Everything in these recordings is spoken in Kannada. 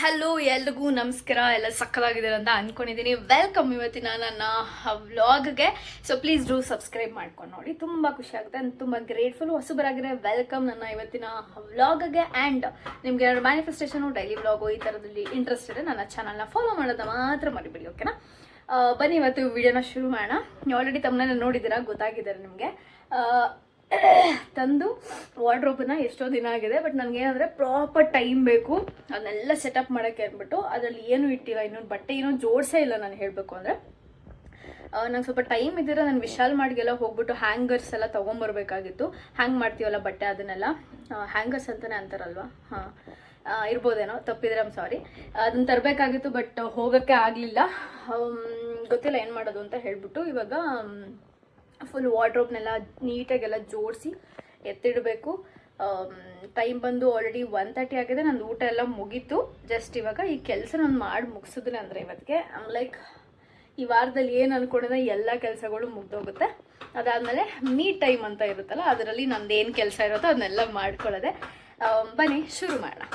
ಹಲೋ ಎಲ್ರಿಗೂ ನಮಸ್ಕಾರ. ಎಲ್ಲ ಸಕ್ಕದಾಗಿದ್ದೀರ ಅಂತ ಅನ್ಕೊಂಡಿದ್ದೀನಿ. ವೆಲ್ಕಮ್ ಇವತ್ತಿನ ನನ್ನ ವ್ಲಾಗ್ಗೆ ಸೊ ಪ್ಲೀಸ್ ಡೂ ಸಬ್ಸ್ಕ್ರೈಬ್ ಮಾಡ್ಕೊಂಡು ನೋಡಿ. ತುಂಬ ಖುಷಿ ಆಗುತ್ತೆ. And ತುಂಬ ಗ್ರೇಟ್ಫುಲ್ ಹೊಸಬರಾಗಿರೋ ವೆಲ್ಕಮ್ ನನ್ನ ಇವತ್ತಿನ ವ್ಲಾಗ್ಗೆ ಆ್ಯಂಡ್ ನಿಮ್ಗೆ ಏನಾದ್ರು ಮ್ಯಾನಿಫೆಸ್ಟೇಷನು ಡೈಲಿ ವ್ಲಾಗು ಈ ಥರದಲ್ಲಿ ಇಂಟ್ರೆಸ್ಟ್ ಇದೆ. ನನ್ನ ಚಾನಲ್ನ ಫಾಲೋ ಮಾಡೋದು ಮಾತ್ರ ಮರಿಬಿಡಿ ಓಕೆನಾ ಬನ್ನಿ, ಇವತ್ತು ವಿಡಿಯೋನ ಶುರು ಮಾಡೋಣ. ಆಲ್ರೆಡಿ ತಮ್ಮನ್ನ ನೋಡಿದ್ದೀರಾ? ಗೊತ್ತಾಗಿದ್ದಾರೆ ನಿಮಗೆ. ತಂದು ವಾರ್ಡ್ರೋಬನ್ನ ಎಷ್ಟೋ ದಿನ ಆಗಿದೆ, ಬಟ್ ನನಗೇನಂದರೆ ಪ್ರಾಪರ್ ಟೈಮ್ ಬೇಕು. ಅದನ್ನೆಲ್ಲ ಸೆಟಪ್ ಮಾಡೋಕ್ಕೆ ಅಂದ್ಬಿಟ್ಟು ಅದರಲ್ಲಿ ಏನು ಇಟ್ಟಿಲ್ಲ, ಇನ್ನೊಂದು ಬಟ್ಟೆ ಏನೋ ಜೋಡಿಸೇ ಇಲ್ಲ ನಾನು ಹೇಳಬೇಕು ಅಂದರೆ. ನಂಗೆ ಸ್ವಲ್ಪ ಟೈಮ್ ಇದ್ದಿದ್ರೆ ನಾನು ವಿಶಾಲ್ ಮಾಡಿಗೆಲ್ಲ ಹೋಗ್ಬಿಟ್ಟು ಹ್ಯಾಂಗರ್ಸ್ ಎಲ್ಲ ತೊಗೊಂಬರ್ಬೇಕಾಗಿತ್ತು. ಹ್ಯಾಂಗ್ ಮಾಡ್ತೀವಲ್ಲ ಬಟ್ಟೆ ಅದನ್ನೆಲ್ಲ? ಹ್ಯಾಂಗರ್ಸ್ ಅಂತಲೇ ಅಂತಾರಲ್ವ? ಹಾಂ. ಇರ್ಬೋದೇನೋ? ತಪ್ಪಿದ್ರೆ ಐಮ್ ಸಾರಿ ಅದನ್ನ ತರಬೇಕಾಗಿತ್ತು, ಬಟ್ ಹೋಗೋಕ್ಕೆ ಆಗಲಿಲ್ಲ. ಗೊತ್ತಿಲ್ಲ ಏನು ಮಾಡೋದು ಅಂತ ಹೇಳ್ಬಿಟ್ಟು ಇವಾಗ ಫುಲ್ ವಾರ್ಡ್ರೋಬ್ನೆಲ್ಲ ನೀಟಾಗೆಲ್ಲ ಜೋಡಿಸಿ ಎತ್ತಿಡಬೇಕು. ಟೈಮ್ ಬಂದು ಆಲ್ರೆಡಿ ಒನ್ ತರ್ಟಿ ಆಗಿದೆ. ನಂದು ಊಟ ಎಲ್ಲ ಮುಗೀತು. ಜಸ್ಟ್ ಇವಾಗ ಈ ಕೆಲಸ ನಾನು ಮಾಡಿ ಮುಗಿಸಿದ್ರೆ ಅಂದರೆ ಇವತ್ತಿಗೆ. ಲೈಕ್ ಈ ವಾರದಲ್ಲಿ ಏನು ಅಂದ್ಕೊಂಡಿದ್ರೆ ಎಲ್ಲ ಕೆಲಸಗಳು ಮುಗ್ದೋಗುತ್ತೆ. ಅದಾದಮೇಲೆ ಮೀ ಟೈಮ್ ಅಂತ ಇರುತ್ತಲ್ಲ, ಅದರಲ್ಲಿ ನಂದು ಏನು ಕೆಲಸ ಇರುತ್ತೋ ಅದನ್ನೆಲ್ಲ ಮಾಡ್ಕೊಳ್ಳೋದೆ. ಬನ್ನಿ, ಶುರು ಮಾಡೋಣ.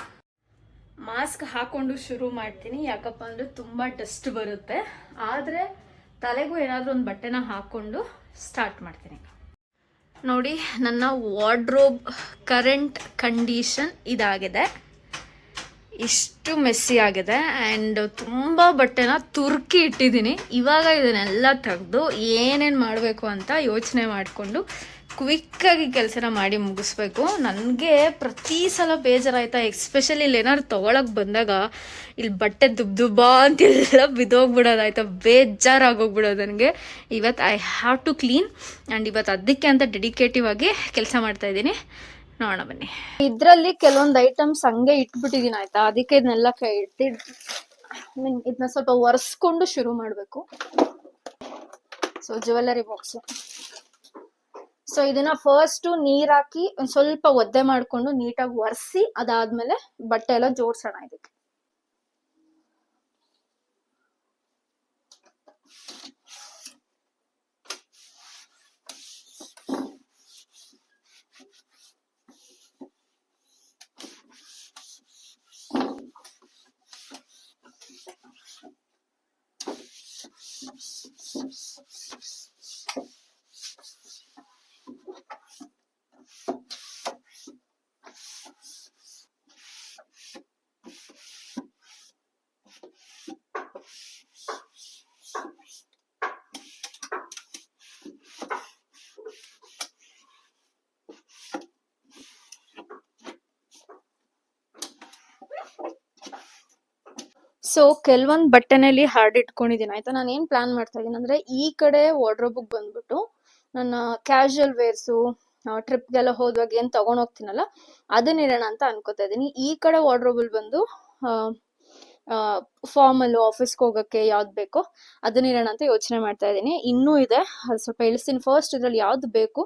ಮಾಸ್ಕ್ ಹಾಕೊಂಡು ಶುರು ಮಾಡ್ತೀನಿ. ಯಾಕಪ್ಪ ಅಂದರೆ ತುಂಬ ಡಸ್ಟ್ ಬರುತ್ತೆ. ಆದರೆ ತಲೆಗೂ ಏನಾದರೂ ಒಂದು ಬಟ್ಟೆನ ಹಾಕ್ಕೊಂಡು ಸ್ಟಾರ್ಟ್ ಮಾಡ್ತೀನಿ. ನೋಡಿ, ನನ್ನ ವಾರ್ಡ್ರೋಬ್ ಕರೆಂಟ್ ಕಂಡೀಷನ್ ಇದಾಗಿದೆ. ಇಷ್ಟು ಮೆಸ್ಸಿ ಆಗಿದೆ. ಆ್ಯಂಡ್ ತುಂಬ ಬಟ್ಟೆನ ತುರ್ಕಿ ಇಟ್ಟಿದ್ದೀನಿ. ಇವಾಗ ಇದನ್ನೆಲ್ಲ ತೆಗೆದು ಏನೇನು ಮಾಡಬೇಕು ಅಂತ ಯೋಚನೆ ಮಾಡಿಕೊಂಡು ಕ್ವಿಕ್ಕಾಗಿ ಕೆಲಸನ ಮಾಡಿ ಮುಗಿಸ್ಬೇಕು. ನನಗೆ ಪ್ರತಿ ಸಲ ಬೇಜಾರಾಯ್ತಾ ಎಕ್ಸ್ಪೆಷಲಿ ಇಲ್ಲಿ ಏನಾದ್ರು ಬಂದಾಗ ಇಲ್ಲಿ ಬಟ್ಟೆ ದುಬ್ ದುಬ್ಬಾ ಅಂತೆಲ್ಲ ಬಿದ್ದೋಗ್ಬಿಡೋದಾಯ್ತಾ, ಬೇಜಾರಾಗೋಗ್ಬಿಡೋದು ನನಗೆ. ಇವತ್ತು I have to clean and ಇವತ್ತು ಅದಕ್ಕೆ ಅಂತ ಡೆಡಿಕೇಟಿವ್ ಆಗಿ ಕೆಲಸ ಮಾಡ್ತಾ ಇದ್ದೀನಿ. ನೋಡೋಣ ಬನ್ನಿ. ಇದರಲ್ಲಿ ಕೆಲವೊಂದು ಐಟಮ್ಸ್ ಹಂಗೆ ಇಟ್ಬಿಟ್ಟಿದ್ದೀನಿ ಆಯ್ತಾ, ಅದಕ್ಕೆ ಇದನ್ನೆಲ್ಲ ಕೈ ಮೀನ್ ಇದನ್ನ ಸ್ವಲ್ಪ ಒರೆಸ್ಕೊಂಡು ಶುರು ಮಾಡಬೇಕು. ಸೊ ಜ್ಯುವೆಲ್ಲರಿ ಬಾಕ್ಸು ಸೊ ಇದನ್ನ ಫಸ್ಟ್ ನೀರ್ ಹಾಕಿ ಒಂದ್ ಸ್ವಲ್ಪ ಒದ್ದೆ ಮಾಡ್ಕೊಂಡು ನೀಟಾಗಿ ಒರೆಸಿ ಅದಾದ್ಮೇಲೆ ಬಟ್ಟೆ ಎಲ್ಲ ಜೋಡ್ಸೋಣ ಇದಕ್ಕೆ. ಸೊ ಕೆಲವೊಂದ್ ಬಟ್ಟೆನಲ್ಲಿ ಹಾರ್ಡ್ ಇಟ್ಕೊಂಡಿದ್ದೀನಿ ಆಯ್ತಾ? ನಾನು ಏನ್ ಪ್ಲಾನ್ ಮಾಡ್ತಾ ಇದ್ದೀನಿ ಅಂದ್ರೆ, ಈ ಕಡೆ ವಾರ್ಡ್ರೋಬಿಗೆ ಬಂದ್ಬಿಟ್ಟು ನನ್ನ ಕ್ಯಾಶುಯಲ್ ವೇರ್ಸು ಟ್ರಿಪ್ಗೆಲ್ಲ ಹೋದಾಗ ಏನ್ ತಗೊಂಡ್ ಹೋಗ್ತೀನಲ್ಲ ಅದನ್ನ ಇಡೋಣ ಅಂತ ಅನ್ಕೋತಾ ಇದೀನಿ. ಈ ಕಡೆ ವಾರ್ಡ್ರೋಬಲ್ ಬಂದು ಫಾರ್ಮಲ್ ಆಫೀಸ್ಗೆ ಹೋಗಕ್ಕೆ ಯಾವ್ದು ಬೇಕೋ ಅದನ್ನ ಇಡೋಣ ಅಂತ ಯೋಚನೆ ಮಾಡ್ತಾ ಇದ್ದೀನಿ ಇನ್ನೂ ಇದೆ. ಸ್ವಲ್ಪ ಇಳಿಸ್ತೀನಿ ಫಸ್ಟ್ ಇದ್ರಲ್ಲಿ ಯಾವ್ದು ಬೇಕು,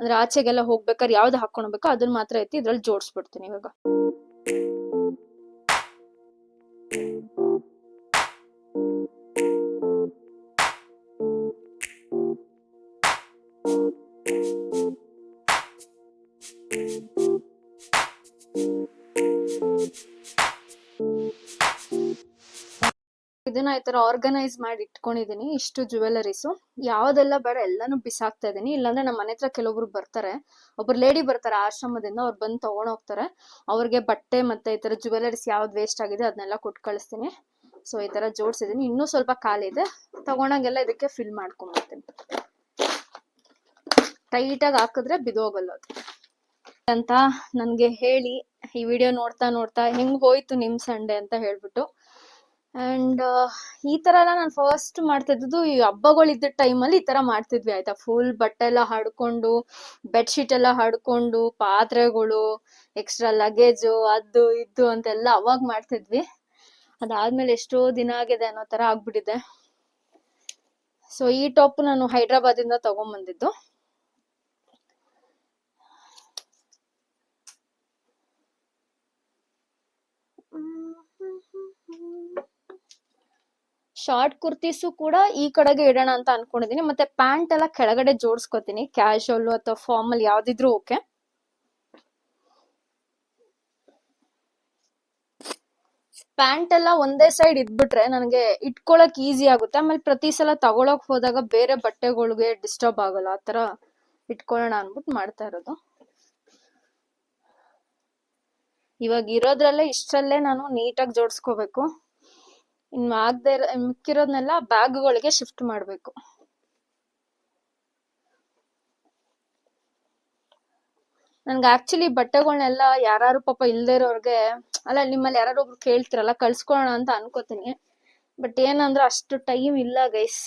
ಅಂದ್ರೆ ಆಚೆಗೆಲ್ಲ ಹೋಗ್ಬೇಕಾದ್ರೆ ಯಾವ್ದು ಹಾಕೊಂಡ್ಬೇಕು ಅದನ್ನ ಮಾತ್ರ ಐತಿ ಇದ್ರಲ್ಲಿ ಜೋಡಿಸ್ಬಿಡ್ತೀನಿ ಇವಾಗ. ಇದನ್ನ ಈ ತರ ಆರ್ಗನೈಸ್ ಮಾಡಿ ಇಟ್ಕೊಂಡಿದೀನಿ, ಇಷ್ಟು ಜುವೆಲರೀಸು ಯಾವ್ದೆಲ್ಲ ಬೇಡ, ಎಲ್ಲಾನು ಬಿಸಾಕ್ತಾ ಇದೀನಿ. ಇಲ್ಲಾಂದ್ರೆ ನಮ್ಮ ಮನೆ ಹತ್ರ ಕೆಲವೊಬ್ರು ಬರ್ತಾರೆ. ಒಬ್ರು ಲೇಡಿ ಬರ್ತಾರೆ ಆಶ್ರಮದಿಂದ, ಅವ್ರು ಬಂದು ತಗೊಂಡ್ ಹೋಗ್ತಾರೆ. ಅವ್ರಿಗೆ ಬಟ್ಟೆ ಮತ್ತೆ ಈ ತರ ಜುವೆಲರೀಸ್ ಯಾವ್ದು ವೇಸ್ಟ್ ಆಗಿದೆ ಅದನ್ನೆಲ್ಲ ಕೊಟ್ಟು ಕಳಿಸ್ತೀನಿ. ಸೊ ಈ ತರ ಜೋಡಿಸಿದೀನಿ. ಇನ್ನೂ ಸ್ವಲ್ಪ ಖಾಲಿ ಇದೆ. ತಗೊಂಡಾಗೆಲ್ಲ ಇದಕ್ಕೆ ಫಿಲ್ ಮಾಡ್ಕೊಂಡ್ಬಿಡ್ತೀನಿ ಟೈಟಾಗಿ ಹಾಕಿದ್ರೆ ಬಿದೋಗಲ್ಲ ಅದು. ಅಂತ ನನಗೆ ಹೇಳಿ ಈ ವಿಡಿಯೋ ನೋಡ್ತಾ ನೋಡ್ತಾ ಹೆಂಗ್ ಹೋಯ್ತು ನಿಮ್ ಸಂಡೆ ಅಂತ ಹೇಳ್ಬಿಟ್ಟು. ಅಂಡ್ ಈ ತರ ಎಲ್ಲ ನಾನು ಫಸ್ಟ್ ಮಾಡ್ತಿದ್ದು ಈ ಹಬ್ಬಗಳಿದ್ದ ಟೈಮಲ್ಲಿ ಈ ತರ ಮಾಡ್ತಿದ್ವಿ, ಆಯ್ತಾ? ಫುಲ್ ಬಟ್ಟೆ ಎಲ್ಲ ಹಡ್ಕೊಂಡು ಬೆಡ್ಶೀಟ್ ಎಲ್ಲ ಹಾಡ್ಕೊಂಡು, ಪಾತ್ರೆಗಳು ಎಕ್ಸ್ಟ್ರಾ ಲಗೇಜು ಅದು, ಇದು ಅಂತೆಲ್ಲ ಅವಾಗ ಮಾಡ್ತಿದ್ವಿ. ಅದಾದ್ಮೇಲೆ ಎಷ್ಟೋ ದಿನ ಆಗಿದೆ ಅನ್ನೋ ತರ ಆಗ್ಬಿಟ್ಟಿದೆ. ಸೊ ಈ ಟಾಪ್ ನಾನು ಹೈದ್ರಾಬಾದಿಂದ ತಗೊಂಬಂದಿದ್ದು. ಶಾರ್ಟ್ ಕುರ್ತೀಸು ಕೂಡ ಈ ಕಡೆಗೆ ಇಡೋಣ ಅಂತ ಅನ್ಕೊಂಡಿದೀನಿ. ಮತ್ತೆ ಪ್ಯಾಂಟ್ ಎಲ್ಲ ಕೆಳಗಡೆ ಜೋಡಿಸ್ಕೊತೀನಿ. ಕ್ಯಾಶುವಲ್ ಅಥವಾ ಫಾರ್ಮಲ್ ಯಾವ್ದಿದ್ರು ಓಕೆ ಪ್ಯಾಂಟ್ ಎಲ್ಲ ಒಂದೇ ಸೈಡ್ ಇದ್ಬಿಟ್ರೆ ನನಗೆ ಇಟ್ಕೊಳಕ್ ಈಸಿ ಆಗುತ್ತೆ. ಆಮೇಲೆ ಪ್ರತಿ ಸಲ ತಗೊಳಕ್ ಹೋದಾಗ ಬೇರೆ ಬಟ್ಟೆಗಳಿಗೆ ಡಿಸ್ಟರ್ಬ್ ಆಗಲ್ಲ. ಆ ತರ ಇಟ್ಕೊಳ್ಳೋಣ ಅನ್ಬಿಟ್ಟು ಮಾಡ್ತಾ ಇರೋದು. ಇವಾಗ ಇರೋದ್ರಲ್ಲೇ ಇಷ್ಟರಲ್ಲೇ ನಾನು ನೀಟಾಗಿ ಜೋಡಿಸ್ಕೋಬೇಕು. ಇನ್ನು ಆಗದೆ ಮಿಕ್ಕಿರೋದ್ನೆಲ್ಲ ಬ್ಯಾಗ್ಗಳಿಗೆ ಶಿಫ್ಟ್ ಮಾಡಬೇಕು. ನನ್ಗೆ ಆಕ್ಚುಲಿ ಬಟ್ಟೆಗಳನ್ನೆಲ್ಲ ಯಾರು ಪಾಪ ಇಲ್ದೇ ಇರೋರ್ಗೆ, ಅಲ್ಲ ನಿಮ್ಮಲ್ಲಿ ಯಾರು ಒಬ್ರು ಕೇಳ್ತಿರಲ್ಲ ಕಳ್ಸ್ಕೊಳ್ಳೋಣ ಅಂತ ಅನ್ಕೋತೀನಿ. ಬಟ್ ಏನಂದ್ರೆ ಅಷ್ಟು ಟೈಮ್ ಇಲ್ಲ ಗೈಸ್.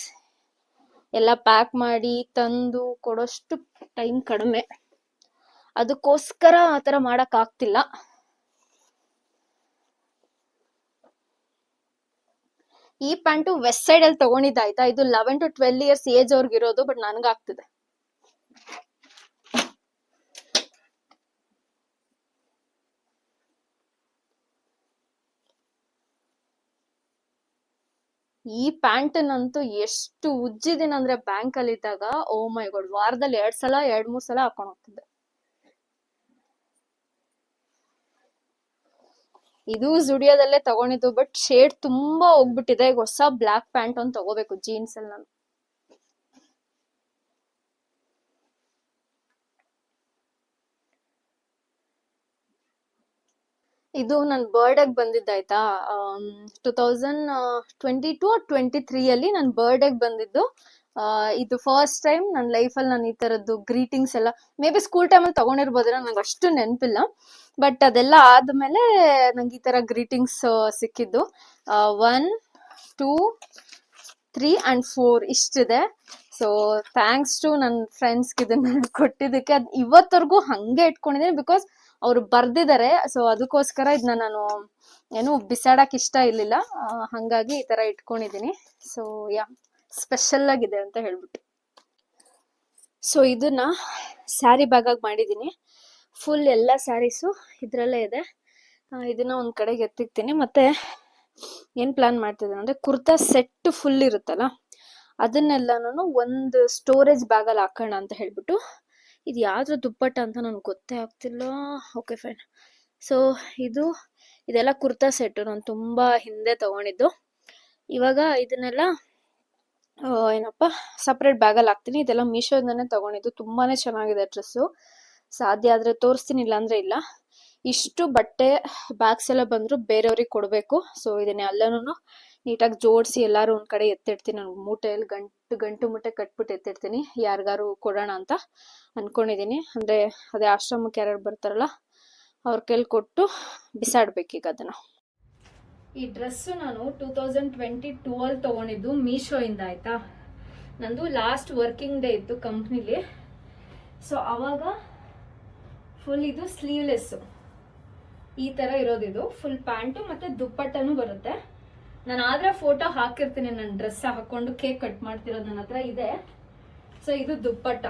ಎಲ್ಲ ಪ್ಯಾಕ್ ಮಾಡಿ ತಂದು ಕೊಡೋಷ್ಟು ಟೈಮ್ ಕಡಿಮೆ. ಅದಕ್ಕೋಸ್ಕರ ಆ ಥರ ಮಾಡಕ್ ಈ ಪ್ಯಾಂಟು ವೆಸ್ಟ್ ಸೈಡ್ ಅಲ್ಲಿ ತಗೊಂಡಿದ್ದ, ಆಯ್ತಾ? ಇದು eleven to twelve years age ಅವ್ರಿಗೆ ಇರೋದು ಬಟ್ ನನ್ಗಾಗ್ತಿದೆ ಈ ಪ್ಯಾಂಟ್ ನಂತೂ ಎಷ್ಟು ಉಜ್ಜಿದೀನಂದ್ರೆ ಬ್ಯಾಂಕ್ ಅಲ್ಲಿ ಇದ್ದಾಗ ಓ ಮೈ ಗಾಡ್ ವಾರದಲ್ಲಿ ಎರಡ್ ಸಲ, ಎರಡ್ ಮೂರ್ ಸಲ ಹಾಕೊಂಡ್ ಹೋಗ್ತಿದ್ದೆ. ಇದು ಜುಡಿಯೋದಲ್ಲೇ ತಗೊಂಡಿದ್ದು ಬಟ್ ಶೇಡ್ ತುಂಬಾ ಹೋಗ್ಬಿಟ್ಟಿದೆ. ಈಗ ಹೊಸ ಬ್ಲಾಕ್ ಪ್ಯಾಂಟ್ ಒಂದು ತಗೋಬೇಕು ಜೀನ್ಸ್ ಅಲ್ಲಿ ನಾನು. ಇದು ನನ್ನ ಬರ್ಡೇಗೆ ಬಂದಿದ್ದಾಯ್ತಾ two thousand twenty two twenty ತ್ರೀಯಲ್ಲಿ ನನ್ನ ಬರ್ಡೇಗೆ ಬಂದಿದ್ದು. ಇದು ಫಸ್ಟ್ ಟೈಮ್ ನನ್ನ ಲೈಫಲ್ಲಿ ನಾನು ಈ ಥರದ್ದು ಗ್ರೀಟಿಂಗ್ಸ್ ಎಲ್ಲ ಮೇ ಬಿ ಸ್ಕೂಲ್ ಟೈಮಲ್ಲಿ ತಗೊಂಡಿರ್ಬೋದ್ರೆ ನಂಗೆ ಅಷ್ಟು ನೆನಪಿಲ್ಲ. ಬಟ್ ಅದೆಲ್ಲ ಆದಮೇಲೆ ನಂಗೆ ಈ ಥರ ಗ್ರೀಟಿಂಗ್ಸ್ ಸಿಕ್ಕಿದ್ದು. One two three and four ಇಷ್ಟಿದೆ. So thanks to ನನ್ನ ಫ್ರೆಂಡ್ಸ್ಗೆ ಇದನ್ನ ಕೊಟ್ಟಿದ್ದಕ್ಕೆ, ಅದು ಇವತ್ತವರೆಗೂ ಹಾಗೆ ಇಟ್ಕೊಂಡಿದ್ದೀನಿ ಬಿಕಾಸ್ ಅವರು ಬರ್ದಿದ್ದಾರೆ ಸೊ ಅದಕ್ಕೋಸ್ಕರ ಇದನ್ನ ನಾನು ಏನು ಬಿಸಾಡಕ್ಕೆ ಇಷ್ಟ ಇರಲಿಲ್ಲ. ಹಾಗಾಗಿ ಈ ಥರ ಇಟ್ಕೊಂಡಿದ್ದೀನಿ ಸೊ ಯಾ ಸ್ಪೆಷಲ್ ಆಗಿದೆ ಅಂತ ಹೇಳ್ಬಿಟ್ಟು. ಸೊ ಇದನ್ನ ಸ್ಯಾರಿ ಬ್ಯಾಗಾಗಿ ಮಾಡಿದ್ದೀನಿ ಫುಲ್ ಎಲ್ಲ ಸ್ಯಾರೀಸು ಇದರಲ್ಲೇ ಇದೆ. ಇದನ್ನ ಒಂದು ಕಡೆಗೆ ಎತ್ತಿಕ್ತೀನಿ. ಮತ್ತೆ ಏನು ಪ್ಲಾನ್ ಮಾಡ್ತಿದ್ದೀನಿ ಅಂದರೆ ಕುರ್ತಾ ಸೆಟ್ ಫುಲ್ ಇರುತ್ತಲ್ಲ ಅದನ್ನೆಲ್ಲನೂ ಒಂದು ಸ್ಟೋರೇಜ್ ಬ್ಯಾಗಲ್ಲಿ ಹಾಕೋಣ ಅಂತ ಹೇಳ್ಬಿಟ್ಟು. ಇದು ಯಾವ್ದ್ರ ದುಪ್ಪಟ್ಟ ಅಂತ ನನಗೆ ಗೊತ್ತೇ ಆಗ್ತಿಲ್ಲ. ಓಕೆ ಫೈನ್ ಸೊ ಇದು, ಇದೆಲ್ಲ ಕುರ್ತಾ ಸೆಟ್ಟು ನಾನು ತುಂಬ ಹಿಂದೆ ತಗೊಂಡಿದ್ದು. ಇವಾಗ ಇದನ್ನೆಲ್ಲ ಏನಪ್ಪ? ಸಪ್ರೇಟ್ ಬ್ಯಾಗಲ್ಲಿ ಹಾಕ್ತೀನಿ. ಇದೆಲ್ಲ ಮೀಶೋದಿಂದನೇ ತಗೊಂಡಿದ್ದು. ತುಂಬಾನೇ ಚೆನ್ನಾಗಿದೆ ಡ್ರೆಸ್ಸು ಸಾಧ್ಯ ಆದರೆ ತೋರಿಸ್ತೀನಿ ಇಲ್ಲ ಅಂದರೆ ಇಲ್ಲ. ಇಷ್ಟು ಬಟ್ಟೆ ಬ್ಯಾಗ್ಸ್ ಎಲ್ಲ ಬಂದರೂ ಬೇರೆಯವ್ರಿಗೆ ಕೊಡಬೇಕು. ಸೊ ಇದನ್ನೇ ಎಲ್ಲನೂ ನೀಟಾಗಿ ಜೋಡಿಸಿ ಎಲ್ಲರೂ ಒಂದು ಕಡೆ ಎತ್ತಿಡ್ತೀನಿ. ನಾನು ಮೂಟೆಯಲ್ಲಿ ಗಂಟು ಗಂಟು ಮೂಟೆ ಕಟ್ಬಿಟ್ಟು ಎತ್ತಿಡ್ತೀನಿ. ಯಾರಿಗಾರು ಕೊಡೋಣ ಅಂತ ಅಂದ್ಕೊಂಡಿದ್ದೀನಿ ಅಂದರೆ ಅದೇ ಆಶ್ರಮಕ್ಕೆ ಯಾರ್ಯಾರು ಬರ್ತಾರಲ್ಲ, ಅವ್ರ ಕೈಲಿ ಕೊಟ್ಟು ಬಿಸಾಡ್ಬೇಕೀಗ ಅದನ್ನು. ಈ ಡ್ರೆಸ್ಸು ನಾನು ಟೂ ತೌಸಂಡ್ ಟ್ವೆಂಟಿ ಟೂ ಅಲ್ಲಿ ತೊಗೊಂಡಿದ್ದು ಮೀಶೋಯಿಂದ, ಆಯಿತಾ? ನಂದು ಲಾಸ್ಟ್ ವರ್ಕಿಂಗ್ ಡೇ ಇತ್ತು ಕಂಪ್ನಿಲಿ. ಸೊ ಅವಾಗ ಫುಲ್ ಇದು ಸ್ಲೀವ್ಲೆಸ್ಸು ಈ ಥರ ಇರೋದಿದು. ಫುಲ್ ಪ್ಯಾಂಟು ಮತ್ತು ದುಪ್ಪಟ್ಟನೂ ಬರುತ್ತೆ. ನಾನು ಆದರೆ ಫೋಟೋ ಹಾಕಿರ್ತೀನಿ ನನ್ನ ಡ್ರೆಸ್ ಹಾಕೊಂಡು ಕೇಕ್ ಕಟ್ ಮಾಡ್ತಿರೋದು ನನ್ನ ಹತ್ರ ಇದೆ. ಸೊ ಇದು ದುಪ್ಪಟ್ಟ.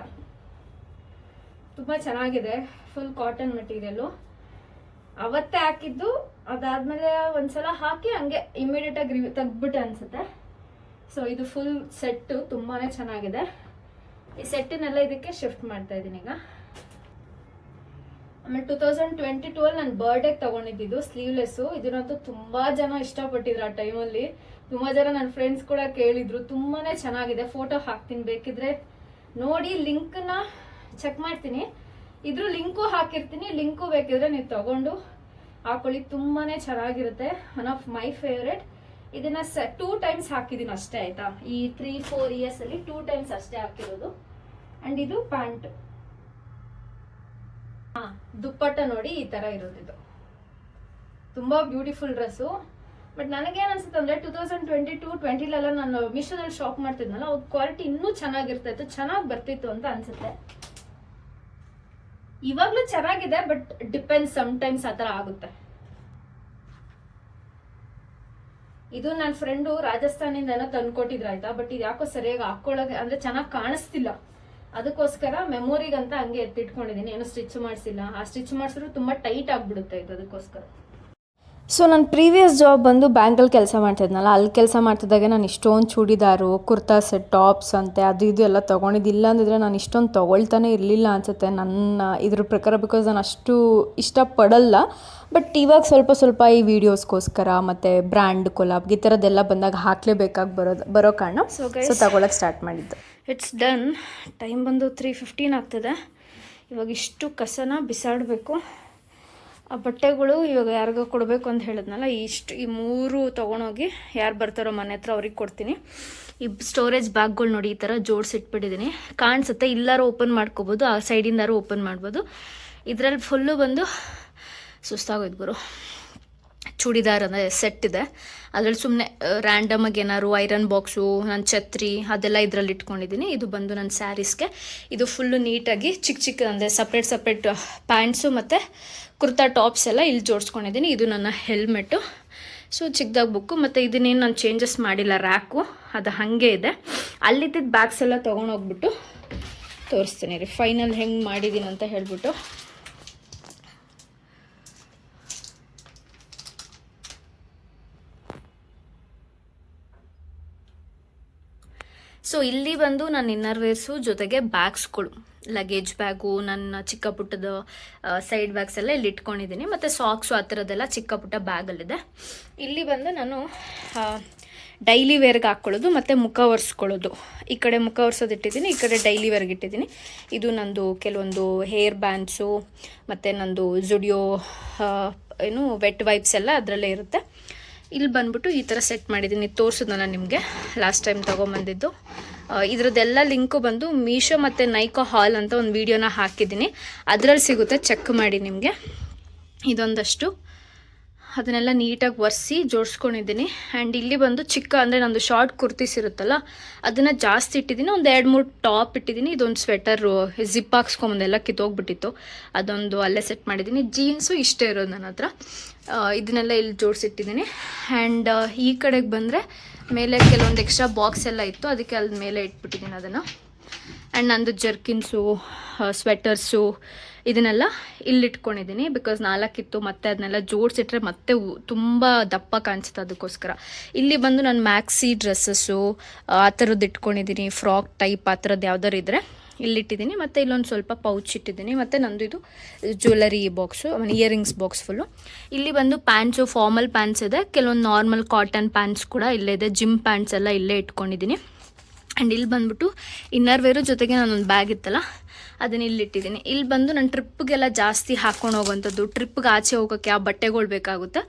ತುಂಬ ಚೆನ್ನಾಗಿದೆ. ಫುಲ್ ಕಾಟನ್ ಮೆಟೀರಿಯಲು ಅವತ್ತೇ ಹಾಕಿದ್ದು, ಅದಾದ್ಮೇಲೆ ಒಂದ್ಸಲ ಹಾಕಿ ಹಂಗೆ ಇಮಿಡಿಯೇಟ್ ಆಗಿ ರಿವ್ಯೂ ತೆಗ್ದ್ಬಿಟ್ಟೆ ಅನ್ಸುತ್ತೆ. ಸೊ ಇದು ಫುಲ್ ಸೆಟ್ಟು ತುಂಬಾನೇ ಚೆನ್ನಾಗಿದೆ. ಈ ಸೆಟ್ಟನ್ನೆಲ್ಲ ಇದಕ್ಕೆ ಶಿಫ್ಟ್ ಮಾಡ್ತಾ ಇದ್ದೀನಿ ಈಗ. ಆಮೇಲೆ ಟೂ ತೌಸಂಡ್ ಟ್ವೆಂಟಿ ಟೂ ಅಲ್ಲಿ ನಾನು ಬರ್ಡೇಗೆ ತಗೊಂಡಿದ್ದು ಸ್ಲೀವ್ಲೆಸ್ಸು ಇದನ್ನಂತೂ ತುಂಬಾ ಜನ ಇಷ್ಟಪಟ್ಟಿದ್ರು ಆ ಟೈಮಲ್ಲಿ ತುಂಬಾ ಜನ ನನ್ನ ಫ್ರೆಂಡ್ಸ್ ಕೂಡ ಕೇಳಿದ್ರು. ತುಂಬಾನೇ ಚೆನ್ನಾಗಿದೆ. ಫೋಟೋ ಹಾಕ್ತೀನಿ ಬೇಕಿದ್ರೆ. ನೋಡಿ ಲಿಂಕ್ನ ಚೆಕ್ ಮಾಡ್ತೀನಿ. ಇದ್ರ ಲಿಂಕು ಹಾಕಿರ್ತೀನಿ, ಲಿಂಕು ಬೇಕಿದ್ರೆ ನೀವು ತಗೊಂಡು ಹಾಕೊಳ್ಳಿ, ತುಂಬಾನೇ ಚೆನ್ನಾಗಿರುತ್ತೆ. ಒನ್ ಆಫ್ ಮೈ ಫೇವ್ರೆಟ್ ಇದನ್ನ ಟೂ ಟೈಮ್ಸ್ ಹಾಕಿದ್ದೀನಿ ಅಷ್ಟೇ, ಆಯ್ತಾ? ಈ ತ್ರೀ ಫೋರ್ ಇಯರ್ಸ್ ಅಲ್ಲಿ ಟೂ ಟೈಮ್ಸ್ ಅಷ್ಟೇ ಹಾಕಿರೋದು. ಅಂಡ್ ಇದು ಪ್ಯಾಂಟ್. ಹಾ, ದುಪ್ಪಟ್ಟ ನೋಡಿ ಈ ತರ ಇರೋದಿದು ತುಂಬಾ ಬ್ಯೂಟಿಫುಲ್ ಡ್ರೆಸ್ಸು ಬಟ್ ನನಗೇನು ಅನ್ಸುತ್ತೆ ಅಂದ್ರೆ ಟೂ ತೌಸಂಡ್ ಟ್ವೆಂಟಿ ಟೂ ಟ್ವೆಂಟಿಲೆಲ್ಲ ನಾನು ಮೀಶೋದಲ್ಲಿ ಶಾಪ್ ಮಾಡ್ತಿದ್ನಲ್ಲ, ಅವ್ರ ಕ್ವಾಲಿಟಿ ಇನ್ನೂ ಚೆನ್ನಾಗಿರ್ತಾಯಿತ್ತು ಚೆನ್ನಾಗಿ ಬರ್ತಿತ್ತು ಅಂತ ಅನ್ಸುತ್ತೆ. ಇವಾಗ್ಲೂ ಚೆನ್ನಾಗಿದೆ ಬಟ್ ಡಿಪೆಂಡ್ ಟೈಮ್ಸ್ ಆ ಥರ ಆಗುತ್ತೆ. ಇದು ನನ್ನ ಫ್ರೆಂಡು ರಾಜಸ್ಥಾನಿಂದ ಏನೋ ತಂದ್ಕೊಟ್ಟಿದ್ರು ಆಯ್ತಾ ಬಟ್ ಇದು ಯಾಕೋ ಸರಿಯಾಗಿ ಹಾಕೊಳ್ಳೋಕೆ ಅಂದ್ರೆ ಚೆನ್ನಾಗಿ ಕಾಣಿಸ್ತಿಲ್ಲ. ಅದಕ್ಕೋಸ್ಕರ ಮೆಮೊರಿಗಂತ ಹಂಗೆ ಎತ್ತಿಟ್ಕೊಂಡಿದ್ದೀನಿ. ಏನೋ ಸ್ಟಿಚ್ ಮಾಡಿಸಿಲ್ಲ. ಆ ಸ್ಟಿಚ್ ಮಾಡಿಸಿದ್ರು ತುಂಬಾ ಟೈಟ್ ಆಗಿಬಿಡುತ್ತೆ ಇದು, ಅದಕ್ಕೋಸ್ಕರ. ಸೊ ನನ್ನ ಪ್ರೀವಿಯಸ್ ಜಾಬ್ ಬಂದು ಬ್ಯಾಂಕಲ್ಲಿ ಕೆಲಸ ಮಾಡ್ತಿದ್ನಲ್ಲ ಅಲ್ಲಿ ಕೆಲಸ ಮಾಡ್ತಿದ್ದಾಗೆ ನಾನು ಇಷ್ಟೊಂದು ಚೂಡಿದಾರು ಕುರ್ತಾ ಸೆಟ್ ಟಾಪ್ಸ್ ಅಂತೆ ಅದು ಇದು ಎಲ್ಲ ತೊಗೊಂಡಿದ್ದಿಲ್ಲ ಅಂದಿದ್ರೆ ನಾನು ಇಷ್ಟೊಂದು ತೊಗೊಳ್ತಾನೆ ಇರಲಿಲ್ಲ ಅನಿಸುತ್ತೆ ನನ್ನ ಇದ್ರ ಪ್ರಕಾರ ಬಿಕಾಸ್ ನಾನು ಅಷ್ಟು ಇಷ್ಟಪಡಲ್ಲ. ಬಟ್ ಇವಾಗ ಸ್ವಲ್ಪ ಸ್ವಲ್ಪ ಈ ವಿಡಿಯೋಸ್ಗೋಸ್ಕರ ಮತ್ತು ಬ್ರ್ಯಾಂಡ್ ಕೊಲಾಬ್ ಈ ಥರದ್ದೆಲ್ಲ ಬಂದಾಗ ಹಾಕಲೇಬೇಕಾಗಿ ಬರೋದು ಬರೋ ಕಾರಣ ಸೊ ತಗೊಳಕ್ಕೆ ಸ್ಟಾರ್ಟ್ ಮಾಡಿದ್ದು. ಇಟ್ಸ್ ಡನ್ ಟೈಮ್ ಬಂದು ತ್ರೀ ಫಿಫ್ಟೀನ್ ಆಗ್ತದೆ. ಇವಾಗ ಇಷ್ಟು ಕಸನ ಬಿಸಾಡಬೇಕು. ಆ ಬಟ್ಟೆಗಳು ಇವಾಗ ಯಾರಿಗೋ ಕೊಡಬೇಕು ಅಂತ ಹೇಳಿದ್ನಲ್ಲ, ಇಷ್ಟು ಈ ಮೂರು ತೊಗೊಂಡೋಗಿ ಯಾರು ಬರ್ತಾರೋ ಮನೆ ಹತ್ರ ಅವ್ರಿಗೆ ಕೊಡ್ತೀನಿ. ಈ ಸ್ಟೋರೇಜ್ ಬ್ಯಾಗ್ಗಳು ನೋಡಿ ಈ ಥರ ಜೋಡಿಸಿಟ್ಬಿಟ್ಟಿದ್ದೀನಿ ಕಾಣಿಸುತ್ತೆ, ಇಲ್ಲಾರು ಓಪನ್ ಮಾಡ್ಕೋಬೋದು, ಆ ಸೈಡಿಂದಾರು ಓಪನ್ ಮಾಡ್ಬೋದು. ಇದರಲ್ಲಿ ಫುಲ್ಲು ಬಂದು ಸುಸ್ತಾಗೋಯ್ತು ಗುರು. ಚೂಡಿದಾರ್ ಅಂದರೆ ಸೆಟ್ ಇದೆ. ಅದರಲ್ಲಿ ಸುಮ್ಮನೆ ರ್ಯಾಂಡಮಾಗಿ ಏನಾದ್ರು ಐರನ್ ಬಾಕ್ಸು ನನ್ನ ಛತ್ರಿ, ಅದೆಲ್ಲ ಇದರಲ್ಲಿ ಇಟ್ಕೊಂಡಿದ್ದೀನಿ ಇದು ಬಂದು ನನ್ನ ಸ್ಯಾರೀಸ್ಗೆ ಇದು ಫುಲ್ಲು ನೀಟಾಗಿ ಚಿಕ್ಕ ಚಿಕ್ಕ ಅಂದರೆ ಸಪ್ರೇಟ್ ಸಪ್ರೇಟ್ ಪ್ಯಾಂಟ್ಸು ಮತ್ತು ಕುರ್ತಾ ಟಾಪ್ಸ್ ಎಲ್ಲ ಇಲ್ಲಿ ಜೋಡಿಸ್ಕೊಂಡಿದ್ದೀನಿ ಇದು ನನ್ನ ಹೆಲ್ಮೆಟ್ಟು ಸೊ ಚಿಕ್ಕದಾಗಿ ಬುಕ್ಕು ಮತ್ತು ಇದನ್ನೇನು ನಾನು ಚೇಂಜಸ್ ಮಾಡಿಲ್ಲ ರ್ಯಾಕು ಅದು ಹಾಗೆ ಇದೆ. ಅಲ್ಲಿದ್ದಿದ್ದು ಬ್ಯಾಗ್ಸ್ ಎಲ್ಲ ತೊಗೊಂಡೋಗ್ಬಿಟ್ಟು ತೋರಿಸ್ತೀನಿ ರೀ. ಫೈನಲ್ ಹೆಂಗೆ ಮಾಡಿದ್ದೀನಿ ಅಂತ ಹೇಳ್ಬಿಟ್ಟು. ಸೊ ಇಲ್ಲಿ ಬಂದು ನನ್ನ ಇನ್ನರ್ ವೇರ್ಸು ಜೊತೆಗೆ ಬ್ಯಾಗ್ಸ್ಗಳು ಲಗೇಜ್ ಬ್ಯಾಗು ನನ್ನ ಚಿಕ್ಕ ಪುಟ್ಟದ ಸೈಡ್ ಬ್ಯಾಗ್ಸ್ ಎಲ್ಲ ಇಲ್ಲಿ ಇಟ್ಕೊಂಡಿದ್ದೀನಿ. ಮತ್ತು ಸಾಕ್ಸು ಆ ಥರದ್ದೆಲ್ಲ ಚಿಕ್ಕ ಪುಟ್ಟ ಬ್ಯಾಗಲ್ಲಿದೆ ಇಲ್ಲಿ ಬಂದು ನಾನು ಡೈಲಿ ವೇರ್ಗೆ ಹಾಕ್ಕೊಳ್ಳೋದು ಮತ್ತು ಮುಖ ಒರೆಸ್ಕೊಳ್ಳೋದು. ಈ ಕಡೆ ಮುಖ ಒರೆಸೋದು ಇಟ್ಟಿದ್ದೀನಿ, ಈ ಕಡೆ ಡೈಲಿ ವೇರ್ಗೆ ಇಟ್ಟಿದ್ದೀನಿ. ಇದು ನಂದು ಕೆಲವೊಂದು ಹೇರ್ ಬ್ಯಾಂಡ್ಸು ಮತ್ತು ನಂದು ಜುಡಿಯೋ ಏನು ವೆಟ್ ವೈಪ್ಸ್ ಎಲ್ಲ ಅದರಲ್ಲೇ ಇರುತ್ತೆ. ಇಲ್ಲಿ ಬಂದ್ಬಿಟ್ಟು ಈ ಥರ ಸೆಟ್ ಮಾಡಿದ್ದೀನಿ. ತೋರಿಸಿದ್ನಲ್ಲ ನಿಮಗೆ? ಲಾಸ್ಟ್ ಟೈಮ್ ತೊಗೊಂಬಂದಿದ್ದು. ಇದರದ್ದೆಲ್ಲ ಲಿಂಕು ಬಂದು ಮೀಶೋ ಮತ್ತು ನೈಕೋ ಹಾಲ್ ಅಂತ ಒಂದು ವೀಡಿಯೋನ ಹಾಕಿದ್ದೀನಿ. ಅದರಲ್ಲಿ ಸಿಗುತ್ತೆ ಚೆಕ್ ಮಾಡಿ ನಿಮಗೆ. ಇದೊಂದಷ್ಟು. ಅದನ್ನೆಲ್ಲ ನೀಟಾಗಿ ಒರೆಸಿ ಜೋಡಿಸ್ಕೊಂಡಿದ್ದೀನಿ. ಆ್ಯಂಡ್ ಇಲ್ಲಿ ಬಂದು ಚಿಕ್ಕ ಅಂದರೆ ನಂದು ಶಾರ್ಟ್ ಕುರ್ತೀಸ್ ಇರುತ್ತಲ್ಲ, ಅದನ್ನು ಜಾಸ್ತಿ ಇಟ್ಟಿದ್ದೀನಿ. ಒಂದು ಎರಡು ಮೂರು ಟಾಪ್ ಇಟ್ಟಿದ್ದೀನಿ. ಇದೊಂದು ಸ್ವೆಟರು ಜಿಪ್ ಹಾಕ್ಸ್ಕೊಂಬಂದೆಲ್ಲ ಕಿತ್ತೋಗ್ಬಿಟ್ಟಿತ್ತು. ಅದೊಂದು ಅಲ್ಲೇ ಸೆಟ್ ಮಾಡಿದ್ದೀನಿ. ಜೀನ್ಸು ಇಷ್ಟೇ ಇರೋದು ನನ್ನ ಹತ್ರ. ಇದನ್ನೆಲ್ಲ ಇಲ್ಲಿ ಜೋಡಿಸಿಟ್ಟಿದ್ದೀನಿ. ಆ್ಯಂಡ್ ಈ ಕಡೆಗೆ ಬಂದರೆ ಮೇಲೆ ಕೆಲವೊಂದು ಎಕ್ಸ್ಟ್ರಾ ಬಾಕ್ಸ್ ಎಲ್ಲ ಇತ್ತು. ಅದಕ್ಕೆ ಅಲ್ಲಿ ಮೇಲೆ ಇಟ್ಬಿಟ್ಟಿದ್ದೀನಿ ಅದನ್ನು. ಆ್ಯಂಡ್ ನಂದು ಜರ್ಕಿನ್ಸು ಸ್ವೆಟರ್ಸು ಇದನ್ನೆಲ್ಲ ಇಲ್ಲಿಟ್ಕೊಂಡಿದ್ದೀನಿ ಬಿಕಾಸ್ ನಾಲ್ಕಿತ್ತು ಮತ್ತೆ ಅದನ್ನೆಲ್ಲ ಜೋಡಿಸಿಟ್ರೆ ಮತ್ತೆ ತುಂಬ ದಪ್ಪ ಕಾಣಿಸುತ್ತೆ ಅದಕ್ಕೋಸ್ಕರ. ಇಲ್ಲಿ ಬಂದು ನಾನು ಮ್ಯಾಕ್ಸಿ ಡ್ರೆಸ್ಸಸ್ಸು ಆ ಥರದ್ದು ಇಟ್ಕೊಂಡಿದ್ದೀನಿ ಫ್ರಾಕ್ ಟೈಪ್ ಆ ಥರದ್ದು ಯಾವ್ದಾರು ಇದ್ದರೆ ಇಲ್ಲಿಟ್ಟಿದ್ದೀನಿ. ಮತ್ತು ಇಲ್ಲೊಂದು ಸ್ವಲ್ಪ ಪೌಚ್ ಇಟ್ಟಿದ್ದೀನಿ. ಮತ್ತು ನಂದು ಇದು jewellery box earrings box full ಇಲ್ಲಿ ಬಂದು ಪ್ಯಾಂಟ್ಸು ಫಾರ್ಮಲ್ ಪ್ಯಾಂಟ್ಸ್ ಇದೆ. ಕೆಲವೊಂದು ನಾರ್ಮಲ್ ಕಾಟನ್ ಪ್ಯಾಂಟ್ಸ್ ಕೂಡ ಇಲ್ಲೇ ಇದೆ. ಜಿಮ್ ಪ್ಯಾಂಟ್ಸ್ ಎಲ್ಲ ಇಲ್ಲೇ ಇಟ್ಕೊಂಡಿದ್ದೀನಿ. ಆ್ಯಂಡ್ ಇಲ್ಲಿ ಬಂದ್ಬಿಟ್ಟು ಇನ್ನರ್ ವೇರು ಜೊತೆಗೆ ನಾನೊಂದು ಬ್ಯಾಗ್ ಇತ್ತಲ್ಲ, ಅದನ್ನ ಇಲ್ಲಿ ಇಟ್ಟಿದ್ದೀನಿ. ಇಲ್ಲಿ ಬಂದು ನಾನು ಟ್ರಿಪ್ಗೆಲ್ಲ ಜಾಸ್ತಿ ಹಾಕೊಂಡು ಹೋಗೋವಂಥದ್ದು ಟ್ರಿಪ್ಗೆ ಆಚೆ ಹೋಗೋಕ್ಕೆ ಯಾವ ಬಟ್ಟೆಗಳು ಬೇಕಾಗುತ್ತೆ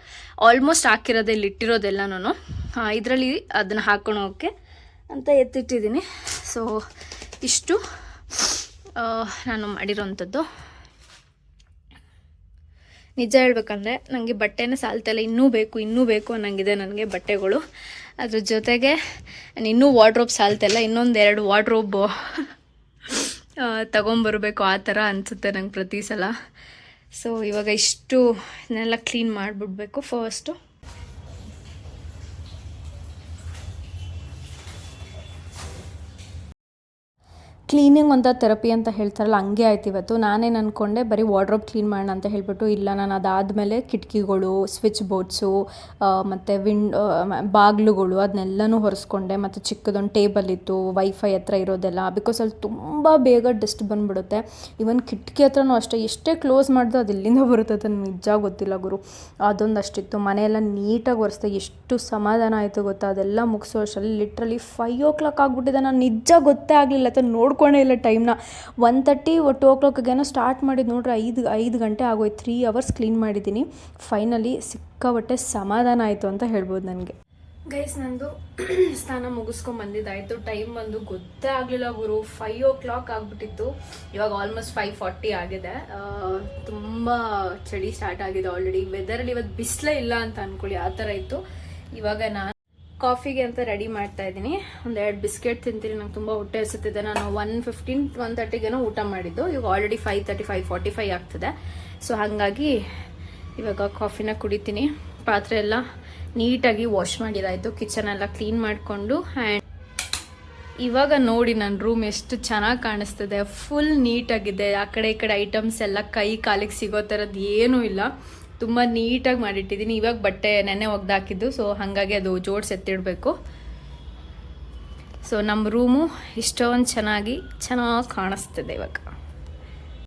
ಆಲ್ಮೋಸ್ಟ್ ಹಾಕಿರೋದೆ ಇಲ್ಲಿ ನಾನು. ಇದರಲ್ಲಿ ಅದನ್ನು ಹಾಕೊಂಡು ಹೋಗೋಕ್ಕೆ ಅಂತ ಎತ್ತಿಟ್ಟಿದ್ದೀನಿ. ಸೊ ಇಷ್ಟು ನಾನು ಮಾಡಿರೋವಂಥದ್ದು ನಿಜ ಹೇಳ್ಬೇಕಂದ್ರೆ ನನಗೆ ಬಟ್ಟೆನೇ ಸಾಲ್ತಲ್ಲ ಇನ್ನೂ ಬೇಕು ಇನ್ನೂ ಬೇಕು ಅನ್ನಂಗಿದೆ ನನಗೆ ಬಟ್ಟೆಗಳು. ಅದ್ರ ಜೊತೆಗೆ ನಾನು ಇನ್ನೂ ವಾರ್ಡ್ರೋಬ್ ಸಾಲ್ತಲ್ಲ ಇನ್ನೊಂದು ಎರಡು ವಾರ್ಡ್ರೋಬ್ ತಗೊಂಬರ್ಬೇಕು ಆ ಥರ ಅನಿಸುತ್ತೆ ನಂಗೆ ಪ್ರತಿ ಸಲ. ಸೊ ಇವಾಗ ಇಷ್ಟು ಇದನ್ನೆಲ್ಲ ಕ್ಲೀನ್ ಮಾಡಿಬಿಡ್ಬೇಕು ಫಸ್ಟು ಕ್ಲೀನಿಂಗ್ ಒಂಥರ ಥೆರಪಿ ಅಂತ ಹೇಳ್ತಾರಲ್ಲ, ಹಂಗೆ ಆಯ್ತು ಇವತ್ತು. ನಾನೇನು ಅಂದ್ಕೊಂಡೆ ಬರೀ ವಾರ್ಡ್ರೋಬ್ ಕ್ಲೀನ್ ಮಾಡೋಣ ಅಂತ ಹೇಳ್ಬಿಟ್ಟು, ಇಲ್ಲ, ನಾನು ಅದಾದಮೇಲೆ ಕಿಟಕಿಗಳು, ಸ್ವಿಚ್ ಬೋರ್ಡ್ಸು ಮತ್ತು ವಿಂಡ್ ಬಾಗಿಲುಗಳು ಅದನ್ನೆಲ್ಲನೂ ಹೊರಿಸ್ಕೊಂಡೆ. ಮತ್ತು ಚಿಕ್ಕದೊಂದು ಟೇಬಲ್ ಇತ್ತು, ವೈಫೈ ಹತ್ರ ಇರೋದೆಲ್ಲ. ಬಿಕಾಸ್ ಅಲ್ಲಿ ತುಂಬ ಬೇಗ ಡಸ್ಟ್ ಬಂದುಬಿಡುತ್ತೆ. ಇವನ್ ಕಿಟಕಿ ಹತ್ರನೂ ಅಷ್ಟೇ, ಎಷ್ಟೇ ಕ್ಲೋಸ್ ಮಾಡಿದ್ರು ಅದು ಎಲ್ಲಿಂದ ಬರುತ್ತೆ ಅಂತ ನಿಜ ಗೊತ್ತಿಲ್ಲ ಗುರು. ಅದೊಂದು ಅಷ್ಟಿತ್ತು. ಮನೆಯೆಲ್ಲ ನೀಟಾಗಿ ಒರೆಸ್ದೆ, ಎಷ್ಟು ಸಮಾಧಾನ ಆಯಿತು ಗೊತ್ತಾ? ಅದೆಲ್ಲ ಮುಗಿಸೋ ಅಷ್ಟರಲ್ಲಿ, ಲಿಟ್ರಲಿ ಫೈವ್ ಓ ಕ್ಲಾಕ್ ಆಗಿಬಿಟ್ಟಿದೆ. ನಾನು ನಿಜ ಗೊತ್ತೇ ಆಗಲಿಲ್ಲ ಅಥವಾ ನೋಡ್ಕೊಂಡೇ ಇಲ್ಲ ಟೈಮ್ನ ಒನ್ ತರ್ಟಿ ಟು ಓ ಕ್ಲಾಕ್ಗೇನೋ ಸ್ಟಾರ್ಟ್ ಮಾಡಿದ್ದು ನೋಡ್ರಿ, ಐದು ಐದು ಗಂಟೆ ಆಗೋಯ್ತು. ತ್ರೀ ಅವರ್ಸ್ ಕ್ಲೀನ್ ಮಾಡಿದ್ದೀನಿ. ಫೈನಲಿ ಸಿಕ್ಕಾಬಟ್ಟೆ ಸಮಾಧಾನ ಆಯಿತು ಅಂತ ಹೇಳ್ಬೋದು ನನಗೆ. ಗೈಸ್ ನಂದು ಸ್ನಾನ ಮುಗಿಸ್ಕೊಂಡ್ ಬಂದಿದ್ದಾಯ್ತು. ಟೈಮ್ ಬಂದು ಗೊತ್ತೇ ಆಗಲಿಲ್ಲ ಗುರು. ಫೈವ್ ಓ ಕ್ಲಾಕ್ ಆಗಿಬಿಟ್ಟಿತ್ತು. ಇವಾಗ ಆಲ್ಮೋಸ್ಟ್ ಫೈವ್ ಫಾರ್ಟಿ ಆಗಿದೆ. ತುಂಬ ತುಂಬಾ ಚಳಿ ಸ್ಟಾರ್ಟ್ ಆಗಿದೆ ಆಲ್ರೆಡಿ ವೆದರಲ್ಲಿ ಇವತ್ತು ಬಿಸಿಲೇ ಇಲ್ಲ ಅಂತ ಅನ್ಕೊಳ್ಳಿ. ಆ ಥರ ಇತ್ತು. ಇವಾಗ ನಾನು ಕಾಫಿಗೆ ಅಂತ ರೆಡಿ ಮಾಡ್ತಾ ಇದ್ದೀನಿ. ಒಂದೆರಡು ಬಿಸ್ಕೆಟ್ ತಿಂತೀನಿ. ನಂಗೆ ತುಂಬ ಹೊಟ್ಟೆ ಹಸುತ್ತಿದೆ ನಾನು ಒನ್ ಫಿಫ್ಟೀನ್, ಒನ್ ತರ್ಟಿಗೇನೋ ಊಟ ಮಾಡಿದ್ದು. ಇವಾಗ already five thirty five forty five ಆಗ್ತದೆ. ಸೊ ಹಾಗಾಗಿ ಇವಾಗ ಕಾಫಿನ ಕುಡಿತೀನಿ. ಪಾತ್ರೆ ಎಲ್ಲ ನೀಟಾಗಿ ವಾಶ್ ಮಾಡಿದಾಯಿತು. ಕಿಚನ್ ಎಲ್ಲ ಕ್ಲೀನ್ ಮಾಡಿಕೊಂಡು ಆ್ಯಂಡ್ ಇವಾಗ ನೋಡಿ ನನ್ನ ರೂಮ್ ಎಷ್ಟು ಚೆನ್ನಾಗಿ ಕಾಣಿಸ್ತಿದೆ. ಫುಲ್ ನೀಟಾಗಿದೆ ಆ ಕಡೆ, ಈ ಕಡೆ ಐಟಮ್ಸ್ ಎಲ್ಲ ಕೈ, ಕಾಲಿಗೆ ಸಿಗೋ ಥರದ್ದು ಏನೂ ಇಲ್ಲ. ತುಂಬ ನೀಟಾಗಿ ಮಾಡಿಟ್ಟಿದ್ದೀನಿ. ಇವಾಗ ಬಟ್ಟೆ ನೆನೆ ಒಗ್ದಾಕಿದ್ದು ಸೊ ಹಾಗಾಗಿ ಅದು ಜೋಡ್ಸಿ ಎತ್ತಿಡಬೇಕು. ಸೊ ನಮ್ಮ ರೂಮು ಇಷ್ಟೊಂದು ಚೆನ್ನಾಗಿ ಚೆನ್ನಾಗಿ ಕಾಣಿಸ್ತಿದೆ ಇವಾಗ.